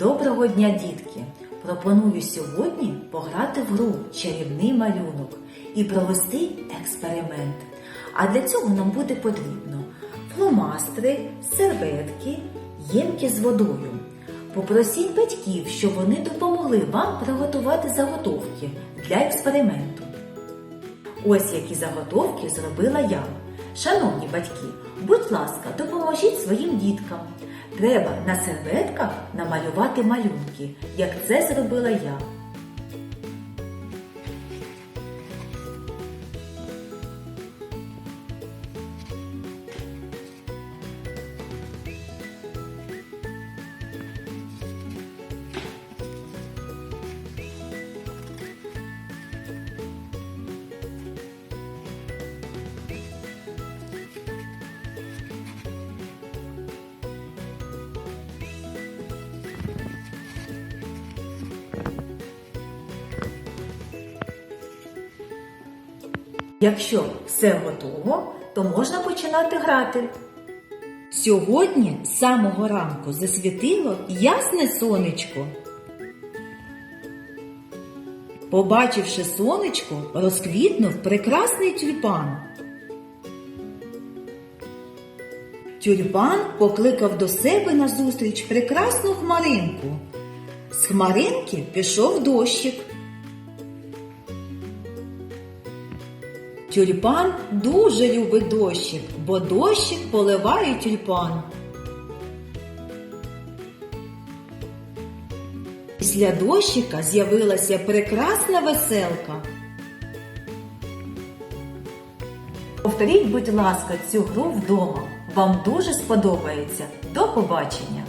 Доброго дня, дітки! Пропоную сьогодні пограти в гру чарівний малюнок і провести експеримент. А для цього нам буде потрібно фломастери, серветки, ємки з водою. Попросіть батьків, щоб вони допомогли вам приготувати заготовки для експерименту. Ось які заготовки зробила я. Шановні батьки, будь ласка, допоможіть своїм діткам. Треба на серветках намалювати малюнки, як це зробила я. Якщо все готово, то можна починати грати. Сьогодні з самого ранку засвітило ясне сонечко. Побачивши сонечко, розквітнув прекрасний тюльпан. Тюльпан покликав до себе назустріч прекрасну хмаринку. З хмаринки пішов дощик. Тюльпан дуже любить дощик, бо дощик поливає тюльпан. Після дощика з'явилася прекрасна веселка. Повторіть, будь ласка, цю гру вдома. Вам дуже сподобається. До побачення!